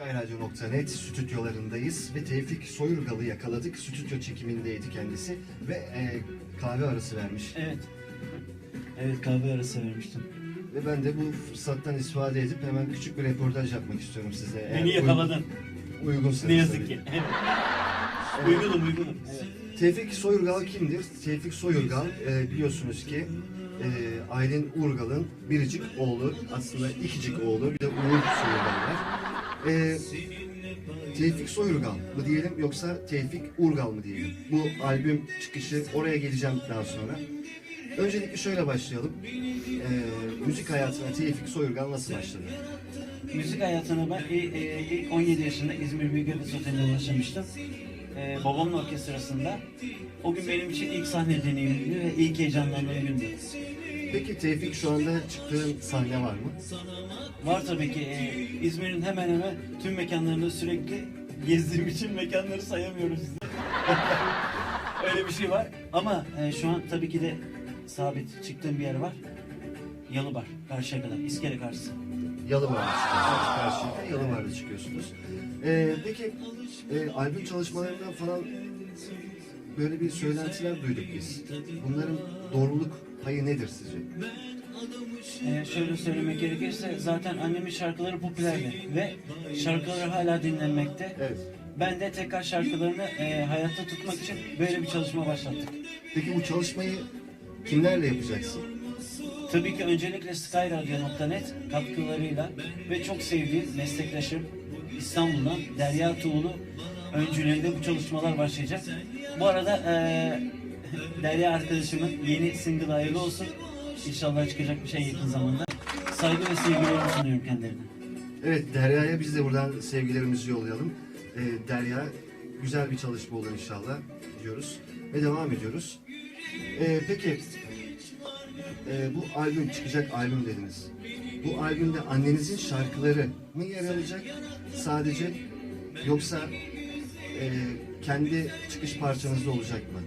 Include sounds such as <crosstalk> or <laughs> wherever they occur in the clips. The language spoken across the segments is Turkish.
Skyradio.net stüdyolarındayız ve Tevfik Soyurgal'ı yakaladık. Stüdyo çekimindeydi kendisi ve e, kahve arası vermiş. Evet. Evet kahve arası vermiştim. Ve ben de bu fırsattan istifade edip hemen küçük bir reportaj yapmak istiyorum size. Eğer Beni yakaladın. uy- uygunsanız Ne yazık tabii. ki. Evet. uygunum uygunum. Evet. Tevfik Soyurgal kimdir? Tevfik Soyurgal e, biliyorsunuz ki e, Aylin Urgal'ın biricik oğlu, aslında ikicik oğlu, bir de Uğur Soyurgal var. E, Tevfik Soyurgal mı diyelim yoksa Tevfik Urgal mı diyelim? Bu albüm çıkışı oraya geleceğim daha sonra. Öncelikle şöyle başlayalım. E, müzik hayatına Tevfik Soyurgal nasıl başladı? Müzik hayatına ben e, e, ilk 17 yaşında İzmir Büyükadası Oteli'ne başlamıştım. E, babamın orkestrasında. O gün benim için ilk sahne deneyimiydi ve ilk heyecanlandığım gündü. Peki Tevfik şu anda çıktığın sahne var mı? Var tabii ki e, İzmir'in hemen hemen tüm mekanlarında sürekli gezdiğim için mekanları sayamıyorum size. <laughs> Öyle bir şey var. Ama e, şu an tabii ki de sabit çıktığım bir yer var. Yalıbar, karşıya kadar, iskele karşısı. Yalıvar'da çıkıyorsunuz. Karşıyaka Yalıvar'da çıkıyorsunuz. Ee, peki e, albüm çalışmalarından falan böyle bir söylentiler duyduk biz. Bunların doğruluk payı nedir sizce? Ee, şöyle söylemek gerekirse zaten annemin şarkıları popülerdi ve şarkıları hala dinlenmekte. Evet. Ben de tekrar şarkılarını e, hayatta tutmak için böyle bir çalışma başlattık. Peki bu çalışmayı kimlerle yapacaksın? Tabii ki öncelikle skyradio.net katkılarıyla ve çok sevdiğim meslektaşım İstanbul'dan Derya Tuğlu öncülüğünde bu çalışmalar başlayacak. Bu arada e, Derya arkadaşımın yeni single hayırlı olsun. İnşallah çıkacak bir şey yakın zamanda. Saygı ve sevgilerimi sunuyorum kendilerine. Evet Derya'ya biz de buradan sevgilerimizi yollayalım. Ee, Derya güzel bir çalışma olur inşallah diyoruz ve devam ediyoruz. Ee, peki e, bu albüm çıkacak albüm dediniz. Bu albümde annenizin şarkıları mı yer alacak sadece yoksa e, kendi çıkış parçanızda olacak mı?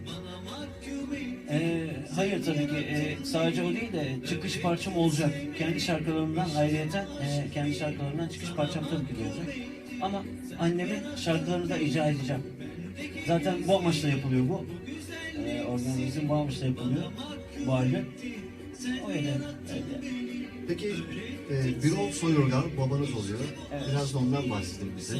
Hayır tabii ki Ee, sadece o değil de çıkış parçam olacak. Kendi şarkılarımdan ayrıyeten e, kendi şarkılarımdan çıkış parçam tabii ki olacak. Ama annemin şarkılarını da icra edeceğim. Zaten bu amaçla yapılıyor bu. Ee, organizasyon bu amaçla yapılıyor. Bu albüm. O öyle. Peki e, Birol Soyurgal babanız oluyor. Evet. Biraz da ondan bahsedin bize.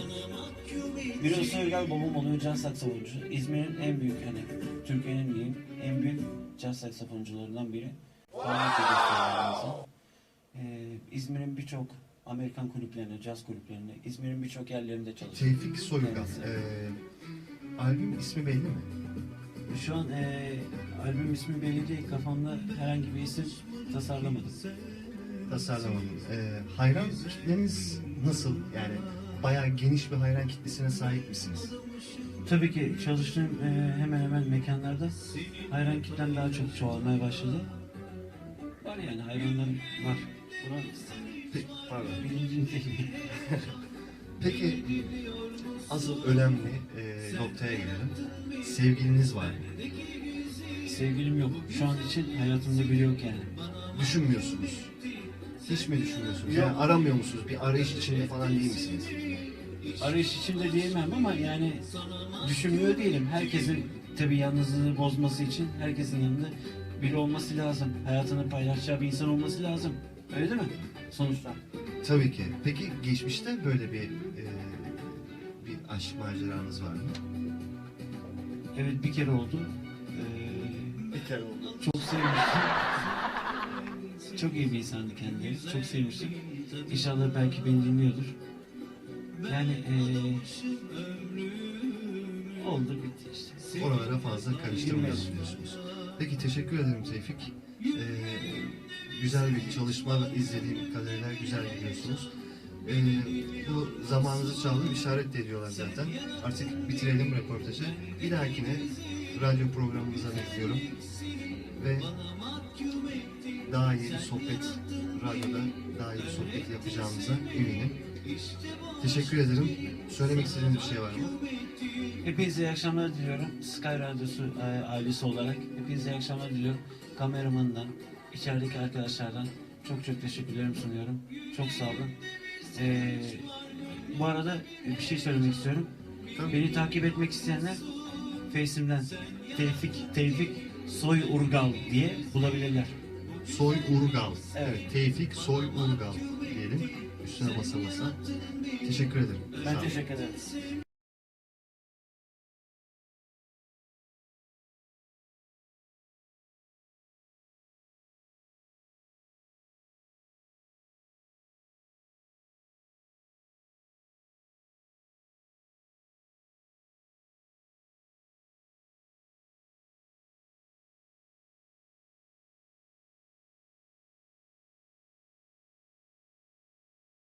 Birol Soygal babam oluyor caz saksafoncu. İzmir'in en büyük hani Türkiye'nin diyeyim en büyük caz saksafoncularından biri. Ee, İzmir'in birçok Amerikan kulüplerinde, caz kulüplerinde, İzmir'in birçok yerlerinde çalışıyor. Tevfik Soyurgal. Evet. E, albüm ismi belli mi? Şu an e, albüm ismi belli değil. Kafamda herhangi bir isim tasarlamadım. Tasarlamadım. Ee, hayran kitleniz nasıl? Yani bayağı geniş bir hayran kitlesine sahip misiniz? Tabii ki çalıştığım e, hemen hemen mekanlarda hayran kitlem daha çok çoğalmaya başladı. Var yani hayranlarım var. Buna pardon. değil. <laughs> Peki asıl önemli e, noktaya gelelim. Sevgiliniz var mı? Sevgilim yok. Şu an için hayatımda biri yok yani. Düşünmüyorsunuz. Hiç mi düşünmüyorsunuz? Yani aramıyor musunuz? Bir arayış içinde falan değil misiniz? Arayış içinde diyemem ama yani düşünmüyor değilim. Herkesin tabii yalnızlığını bozması için herkesin yanında biri olması lazım. Hayatını paylaşacağı bir insan olması lazım. Öyle değil mi? Sonuçta. Tabii ki. Peki geçmişte böyle bir e, bir aşk maceranız var mı? Evet bir kere oldu. Ee, Bir kere oldu. çok sevmiştim. Çok iyi bir insandı kendileri. Çok sevmiştim. İnşallah belki beni dinliyordur. Yani ee, oldu bitti işte. Oralara fazla karıştırmayalım diyorsunuz. Peki teşekkür ederim Tevfik. Ee, güzel bir çalışma izlediğim kadarıyla güzel gidiyorsunuz. Ee, bu zamanınızı çaldı işaret de ediyorlar zaten. Artık bitirelim röportajı. Bir dahakine radyo programımıza bekliyorum. Ve daha iyi bir sohbet, radyoda daha iyi bir sohbet yapacağımıza eminim. Teşekkür ederim. Söylemek istediğiniz bir şey var mı? Hepinize iyi akşamlar diliyorum. Sky Radyosu e, ailesi olarak. Hepinize iyi akşamlar diliyorum. Kameramanından, içerideki arkadaşlardan çok çok teşekkürlerimi sunuyorum. Çok sağ olun. E, bu arada bir şey söylemek istiyorum. Tabii. Beni takip etmek isteyenler Face'imden Tevfik, Tevfik Soy Urgal diye bulabilirler. Soy Urgal. Evet. Tevfik Soy Urgal diyelim. Üstüne basa basa. Teşekkür ederim. Ben teşekkür ederim.